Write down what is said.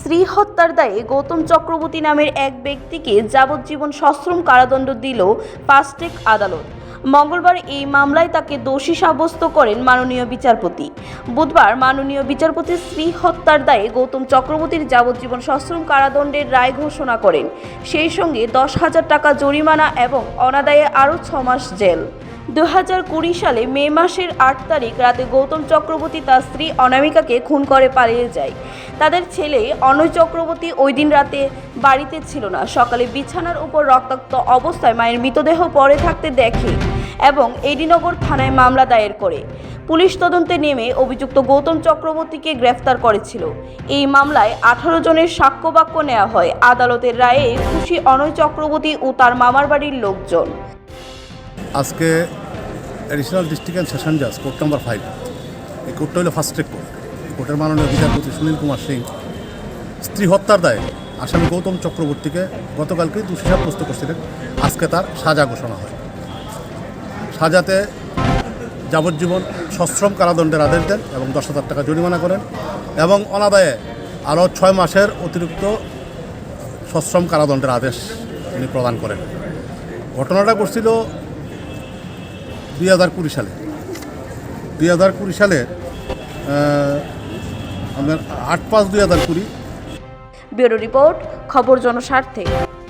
স্ত্রী হত্যার দায়ে গৌতম চক্রবর্তী নামের এক ব্যক্তিকে যাবজ্জীবন সশ্রম কারাদণ্ড দিল ফাস্টেক আদালত। মঙ্গলবার এই মামলায় তাকে দোষী সাব্যস্ত করেন মাননীয় বিচারপতি। বুধবার মাননীয় বিচারপতি স্ত্রী হত্যার দায়ে গৌতম চক্রবর্তীর যাবজ্জীবন সশ্রম কারাদণ্ডের রায় ঘোষণা করেন। সেই সঙ্গে দশ হাজার টাকা জরিমানা এবং অনাদায়ে আরও ছ মাস জেল। দু হাজার কুড়ি সালে মে মাসের আট তারিখ রাতে গৌতম চক্রবর্তী তার স্ত্রী অনামিকাকে খুন করে পালিয়ে যায়। তাদের ছেলে অনয় চক্রবর্তী ওই দিন রাতে বাড়িতে ছিল না। সকালে বিছানার উপর রক্তাক্ত অবস্থায় মায়ের মৃতদেহ পড়ে থাকতে দেখে এবং এডিনগর থানায় মামলা দায়ের করে। পুলিশ তদন্তে নেমে অভিযুক্ত গৌতম চক্রবর্তীকে গ্রেফতার করেছিল। এই মামলায় আঠারো জনের সাক্ষ্যবাক্য নেওয়া হয়। আদালতের রায়ে খুশি অনয় চক্রবর্তী ও তার মামার বাড়ির লোকজন। আজকে অ্যাডিশনাল ডিস্ট্রিক্ট অ্যান্ড সেশন জাজ কোর্ট নাম্বার ফাইভ এই কোর্টটা হলো ফার্স্ট ট্রেক কোর্ট কোর্টের মাননীয় বিচারপতি সুনীল কুমার সিং স্ত্রী হত্যার দায়ে আসামি গৌতম চক্রবর্তীকে গতকালকে দোষী সাব্যস্ত করছিলেন। আজকে তার সাজা ঘোষণা হয়। সাজাতে যাবজ্জীবন সশ্রম কারাদণ্ডের আদেশ দেন এবং দশ হাজার টাকা জরিমানা করেন এবং অনাদায়ে আরও ছয় মাসের অতিরিক্ত সশ্রম কারাদণ্ডের আদেশ উনি প্রদান করেন। ঘটনাটা ঘটছিল দুই হাজার কুড়ি সালে। দুই হাজার কুড়ি সালে আপনার আট পাঁচ দুই হাজার কুড়ি। ব্যুরো রিপোর্ট, খবর জনস্বার্থে।